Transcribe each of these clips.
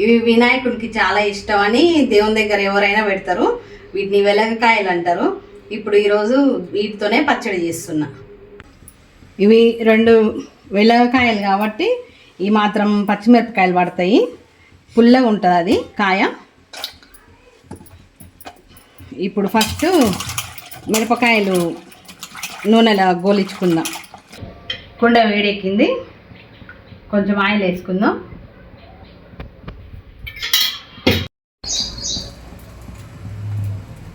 ఇవి వినాయకుడికి చాలా ఇష్టం అని దేవుని దగ్గర ఎవరైనా పెడతారు. వీటిని వెలగకాయలు అంటారు. ఇప్పుడు ఈరోజు వీటితోనే పచ్చడి చేస్తున్నా. ఇవి రెండు వెలగకాయలు కాబట్టి ఈ మాత్రం పచ్చిమిరపకాయలు పడతాయి. పుల్లగా ఉంటుంది అది కాయ. ఇప్పుడు ఫస్ట్ మిరపకాయలు నూనెలో గోలించుకుందాం. కుండ వేడెక్కింది. కొంచెం ఆయిల్ వేసుకుందాం.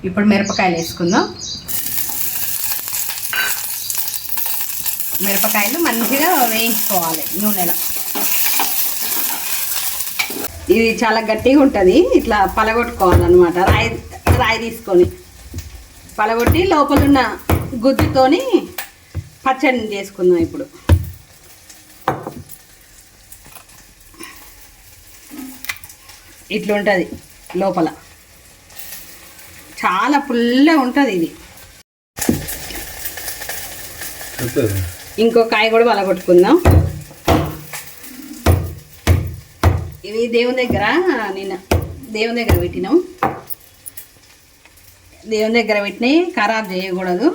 ఇప్పుడు మిరపకాయలు వేసుకుందాం. మిరపకాయలు మంచిగా వేయించుకోవాలి నూనెలో. ఇది చాలా గట్టిగా ఉంటుంది. ఇట్లా పలగొట్టుకోవాలన్నమాట. రాయి రాయి తీసుకొని పలగొట్టి లోపలున్న గుజ్జుతోని పచ్చడిని చేసుకుందాం ఇప్పుడు. ఇట్లుంటుంది లోపల. చాలా పుల్లగా ఉంటుంది ఇది. ఇంకో కాయ కూడా పలగొట్టుకుందాం ఇవి దేవుని దగ్గర నిన్న దేవుని దగ్గర పెట్టినాం. దేవుని దగ్గర పెట్టినవి ఖరాబ్ చేయకూడదు.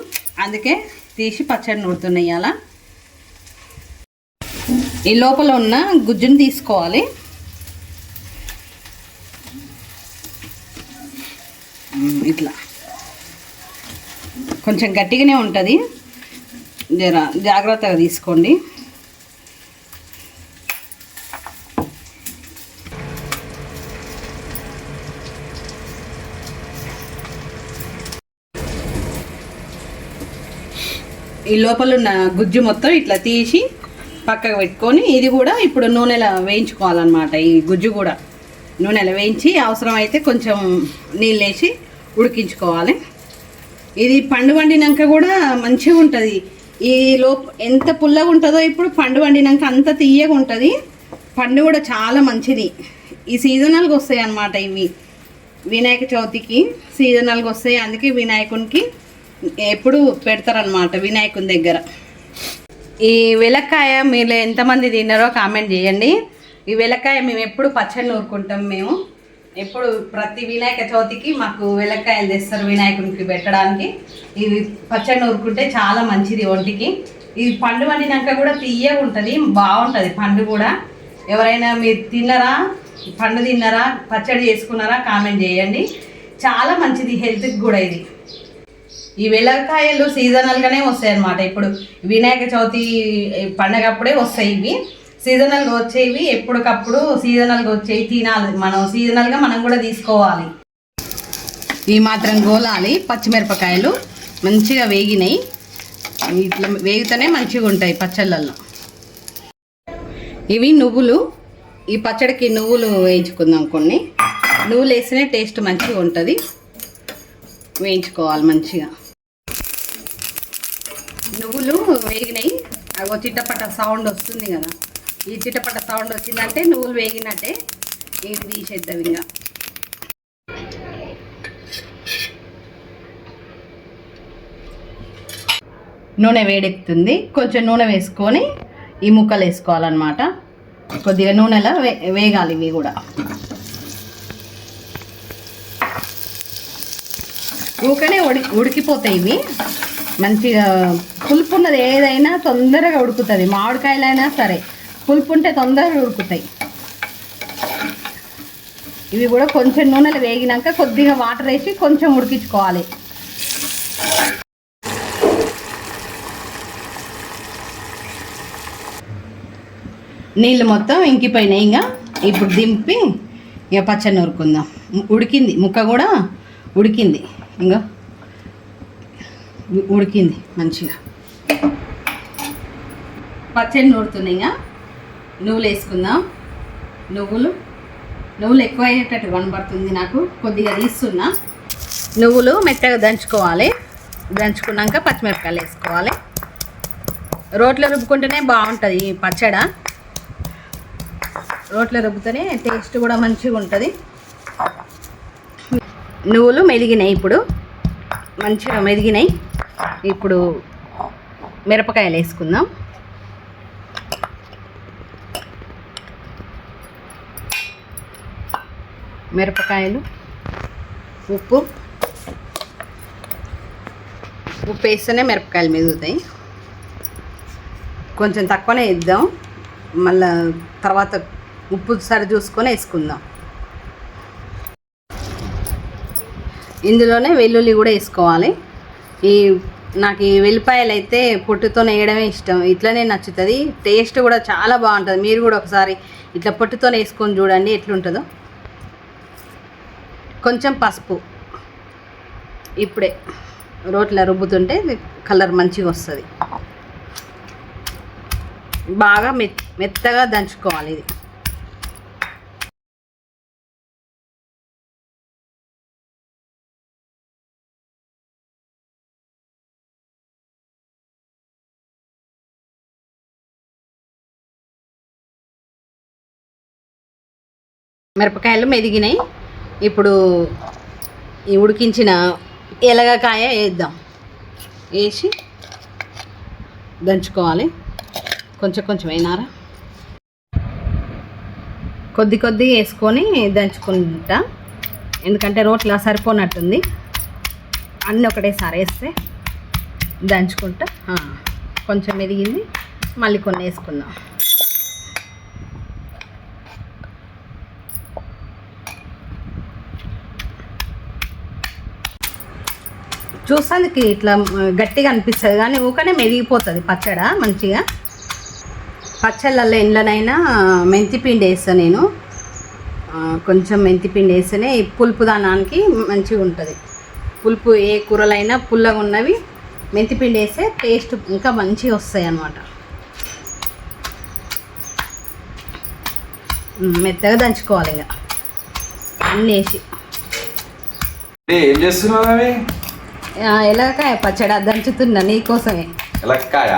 అందుకే తీసి పచ్చడి నూరుతున్నాయి అలా ఈ లోపల ఉన్న గుజ్జుని తీసుకోవాలి. ఇట్లా. కొంచెం గట్టిగానే ఉంటుంది. జర జాగ్రత్తగా తీసుకోండి. ఈ లోపల ఉన్న గుజ్జు మొత్తం ఇట్లా తీసి పక్కకు పెట్టుకొని ఇది కూడా ఇప్పుడు నూనెలో వేయించుకోవాలన్నమాట. ఈ గుజ్జు కూడా నూనెలో వేయించి అవసరమైతే కొంచెం నీళ్ళు వేసి ఉడికించుకోవాలి. ఇది పండు వండినాక కూడా మంచిగా ఉంటుంది. ఈ లోప ఎంత పుల్లగా ఉంటుందో ఇప్పుడు పండు వండినాక అంత తీయగా ఉంటుంది. పండు కూడా చాలా మంచిది. ఈ సీజనల్గా వస్తాయి అన్నమాట ఇవి. వినాయక చవితికి సీజనల్గా వస్తాయి. అందుకే వినాయకునికి ఎప్పుడు పెడతారనమాట వినాయకుని దగ్గర. ఈ వెలక్కాయ మీరు ఎంతమంది తిన్నారో కామెంట్ చేయండి. ఈ వెలక్కాయ మేము ఎప్పుడు పచ్చడి నూరుకుంటాం మేము. ఎప్పుడు ప్రతి వినాయక చవితికి మాకు వెలక్కాయలు తెస్తారు వినాయకునికి పెట్టడానికి. ఇది పచ్చడి నూరుకుంటే చాలా మంచిది ఒంటికి. ఇది పండు వండినాక కూడా తీయగా ఉంటుంది బాగుంటుంది పండు కూడా. ఎవరైనా మీరు తిన్నారా పండు తిన్నారా పచ్చడి చేసుకున్నారా కామెంట్ చేయండి. చాలా మంచిది హెల్త్కి కూడా ఇది. ఈ వెలక్కాయలు సీజనల్గానే వస్తాయి అన్నమాట ఇప్పుడు వినాయక చవితి పండగప్పుడే వస్తాయి ఇవి. సీజనల్గా వచ్చేవి ఎప్పటికప్పుడు సీజనల్గా వచ్చేవి తినాలి. మనం సీజనల్గా మనం కూడా తీసుకోవాలి. ఈ మాత్రం గోలాలి పచ్చిమిరపకాయలు మంచిగా వేగినాయి. ఇట్లా వేగితేనే మంచిగా ఉంటాయి పచ్చళ్ళల్లో. ఇవి నువ్వులు. ఈ పచ్చడికి నువ్వులు వేయించుకుందాం కొన్ని. నువ్వులు వేస్తేనే టేస్ట్ మంచిగా ఉంటుంది. వేయించుకోవాలి మంచిగా. నువ్వులు వేగినాయి. అవి చిట్టపట్ట సౌండ్ వస్తుంది కదా. ఈ చిటపట సౌండ్ వచ్చిందంటే నువ్వులు వేగినట్టే ఇది తీసేద్దాం ఇంకా. నూనె వేడెక్కుతుంది. కొంచెం నూనె వేసుకొని ఈ ముక్కలు వేసుకోవాలన్నమాట. కొద్దిగా నూనెలో వే వేగాలి ఇవి కూడా. ఊకనే ఉడి ఉడికిపోతాయి ఇవి. మంచిగా పులుపు ఉన్నది ఏదైనా తొందరగా ఉడుకుతుంది. మామిడికాయలైనా సరే. పులుపు ఉంటే తొందరగా ఉడుకుతాయి. ఇవి కూడా కొంచెం నూనెలో వేగినాక కొద్దిగా వాటర్ వేసి కొంచెం ఉడికించుకోవాలి. నీళ్ళు మొత్తం ఇంకిపోయినాయి ఇంకా. ఇప్పుడు దింపి ఇక పచ్చడి నూరుకుందాం. ఉడికింది. ముక్క కూడా ఉడికింది. ఇంకా ఉడికింది మంచిగా. పచ్చడి నూరుతున్నాయి ఇంకా. నువ్వులు వేసుకుందాం నువ్వులు. నువ్వులు ఎక్కువ అయ్యేటట్టు కనబడుతుంది నాకు. కొద్దిగా తీస్తున్నా. నువ్వులు మెత్తగా దంచుకోవాలి. దంచుకున్నాక పచ్చిమిరపకాయలు వేసుకోవాలి. రోట్లో రుబ్బుకుంటేనే బాగుంటుంది ఈ పచ్చడ. రోట్లో రుబ్బుతూనే టేస్ట్ కూడా మంచిగా ఉంటుంది. నువ్వులు మెదిగినాయి ఇప్పుడు. మంచిగా మెదిగినాయి ఇప్పుడు మిరపకాయలు వేసుకుందాం. మిరపకాయలు ఉప్పు. ఉప్పు వేస్తేనే మిరపకాయలు మెదుగుతాయి. కొంచెం తక్కువనే వేద్దాం. మళ్ళా తర్వాత ఉప్పు సరి చూసుకొని వేసుకుందాం. ఇందులోనే వెల్లుల్లి కూడా వేసుకోవాలి. ఈ నాకు ఈ వెల్లిపాయలు అయితే పొట్టుతో వేయడమే ఇష్టం. ఇట్లనే నచ్చుతుంది. టేస్ట్ కూడా చాలా బాగుంటుంది. మీరు కూడా ఒకసారి ఇట్లా పొట్టుతో వేసుకొని చూడండి ఎట్లుంటుందో. కొంచెం పసుపు. ఇప్పుడే రోట్లో రుబ్బుతుంటే కలర్ మంచిగా వస్తుంది. బాగా మె మెత్తగా దంచుకోవాలి ఇది. మిరపకాయలు మెదిగినాయి. ఇప్పుడు ఈ ఉడికించిన ఎలగకాయ వేద్దాం. వేసి దంచుకోవాలి. కొంచెం కొంచెం అయినారా? కొద్ది కొద్ది వేసుకొని దంచుకుంటా. ఎందుకంటే రోట్లో సరిపోనట్టుంది. అన్నీ ఒకటేసారి వేస్తే దంచుకుంటా. కొంచెం ఎదిగింది మళ్ళీ కొన్ని వేసుకుందాం. చూసానికి ఇట్లా గట్టిగా అనిపిస్తుంది. కానీ ఊకనే మెరిగిపోతుంది పచ్చడ మంచిగా. పచ్చళ్ళల్లో ఇండ్లనైనా మెంతిపిండి వేస్తాను నేను. కొంచెం మెంతిపిండి వేస్తేనే పులుపు దానానికి మంచిగా ఉంటుంది. పులుపు ఏ కూరలైనా పుల్లగా ఉన్నవి మెంతిపిండి వేస్తే టేస్ట్ ఇంకా మంచిగా వస్తాయి అన్నమాట. మెత్తగా దంచుకోవాలి ఇక. అన్నీ వేసి. ఏం చేస్తున్నావు ఎలాగ పచ్చడి దంచుతున్నా నీకోసమే. ఎలక్కాయ?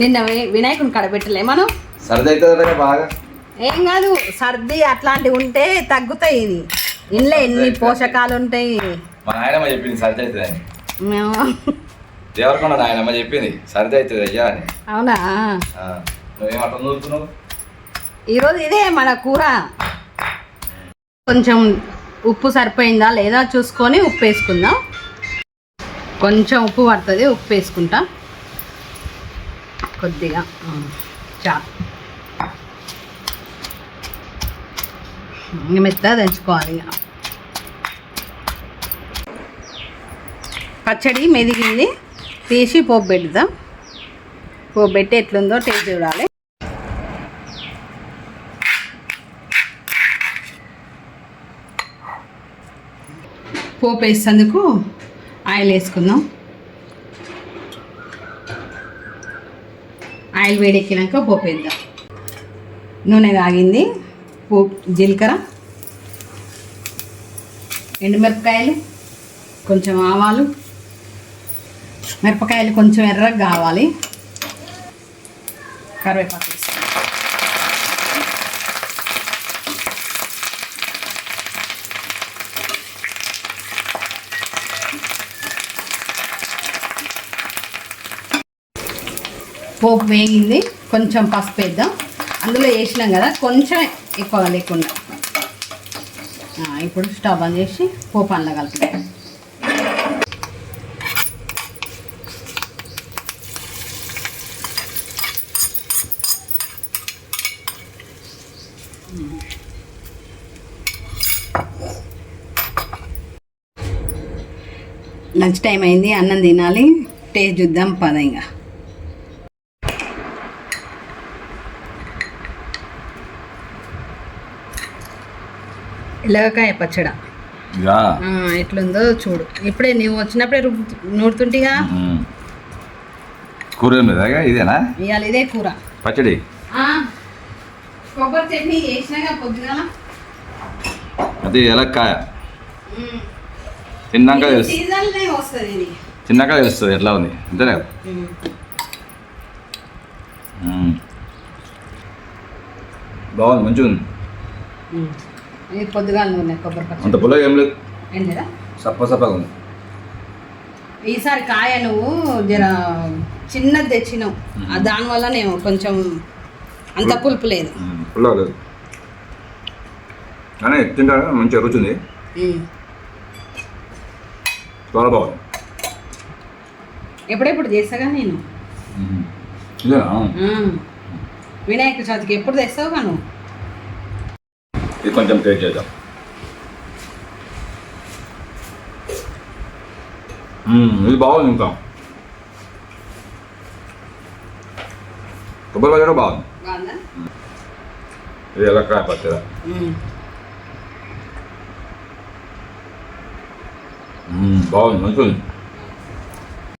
నిన్న వినాయకుని కడబెట్టలే మనం సర్ది అవుతుంది బాగా? ఏం కాదు సర్ది అట్లాంటివి ఉంటే తగ్గుతాయి ఇది ఇంట్లో ఎన్ని పోషకాలు ఉంటాయి. మా నాయనమ్మ చెప్పింది సర్ది అవుతుంది అని మేము దేవరకొండ నాయనమ్మ చెప్పింది సర్ది అవుతుంది అయ్యా అని. అవునా? ఆ, నువ్వేం అట్లా నూరుతున్నావు? ఈరోజు ఇదే మన కూర. కొంచెం ఉప్పు సరిపోయిందా లేదా చూసుకొని ఉప్పు వేసుకుందాం. కొంచెం ఉప్పు పడుతుంది ఉప్పు వేసుకుంటా. కొద్దిగా ఆ, చాలు దంచుకోవాలి పచ్చడి మెదిగింది తీసి పోపు పెడదాం పోపు పెట్టి ఎట్లుందో టేస్ట్ చూడాలి. పోపు వేసేందుకు ఆయిల్ వేసుకుందాం ఆయిల్ వేడెక్కినాక పోపు వేద్దాం. నూనె కాగింది పోపు జీలకర్ర ఎండుమిరపకాయలు కొంచెం ఆవాలు మిరపకాయలు కొంచెం ఎర్రగా కావాలి. కరివేపాకు వేస్తాం పోపు వేగింది కొంచెం పసుపు వేద్దాం. అందులో వేసినాం కదా కొంచెం ఎక్కువ లేకుండా. ఇప్పుడు స్టవ్ ఆన్ చేసి పోపు అందులో కలుపుతాం లంచ్ టైం అయింది అన్నం తినాలి. టేస్ట్ చూద్దాం పద ఇంకా. ఇలాగకాయ పచ్చడ. ఎట్లుందో చూడు. ఇప్పుడే నువ్వు వచ్చినప్పుడే నూరుతుంటిగా. కూర ఇదేనా? ఇవాళ ఇదే కూర. పచ్చడి. కొబ్బరి చట్నీ చేసినాగా పొద్దుగాల. అది ఎలక్కాయ తిన్నాక తెలుసు. సీజన్లే వస్తుంది ఇది. తిన్నాక తెలుస్తుంది ఎట్లా ఉంది? అంతేనే. బాగుంది మంచిగా ఉంది. ఇది పొద్దుగాల నూనె కొబ్బరి అంత పచ్చడి పుల్లగా ఏం లేదు. ఏంటిదా సప్ప సప్పగా ఉంది. ఈసారి కాయ నువ్వు జర చిన్నది తెచ్చినావు. ఆ దానివల్ల నేను కొంచెం అంత పులుపు లేదు. ఉమ్, పుల్లగా లేదు. కానీ తింటాను మంచిగా రుచి ఉంది ఉమ్. చాలా బాగుంది. ఎప్పుడెప్పుడు చేస్తాగా నేను? ఇదేనా ఉమ్. వినాయక చవితికి ఎప్పుడు తెస్తావుగా నువ్వు? ఇది కొంచెం టేస్ట్ చేద్దాం. ఇది బాగుంది ఇంకా. కొబ్బరి పచ్చడి బాగుంది. ఇది ఎలక్కాయ పచ్చడి. ఉమ్. మ్మ్, బాగుంది మంచిగా